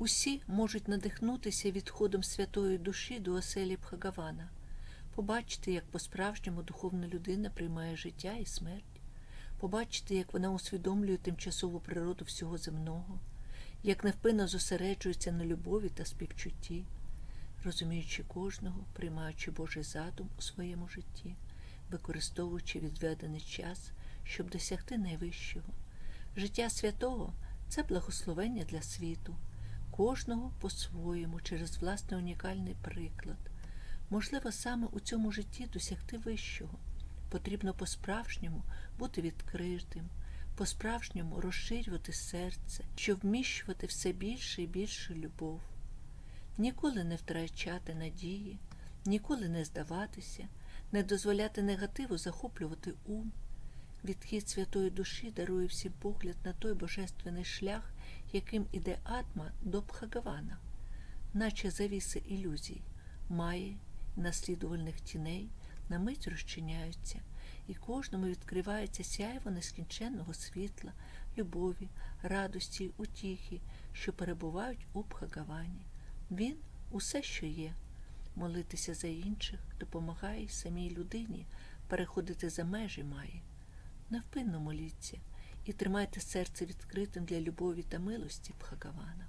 Усі можуть надихнутися відходом святої душі до оселі Бхагавана, побачити, як по-справжньому духовна людина приймає життя і смерть, побачити, як вона усвідомлює тимчасову природу всього земного, як невпинно зосереджується на любові та співчутті, розуміючи кожного, приймаючи Божий задум у своєму житті, використовуючи відведений час, щоб досягти найвищого. Життя святого це благословення для світу, кожного по-своєму, через власний унікальний приклад. Можливо, саме у цьому житті досягти вищого. Потрібно по-справжньому бути відкритим, по-справжньому розширювати серце, щоб вміщувати все більше і більше любов. Ніколи не втрачати надії, ніколи не здаватися, не дозволяти негативу захоплювати ум. Відхід святої душі дарує всім погляд на той божественний шлях, яким іде атма до Бхагавана, наче завіси ілюзій, має наслідувальних тіней на мить розчиняються, і кожному відкривається сяйво нескінченного світла, любові, радості, утіхи, що перебувають у Бхагавані. Він усе, що є. Молитися за інших допомагає самій людині переходити за межі має. Невпинно моліться і тримайте серце відкритим для любові та милості Бхагавана.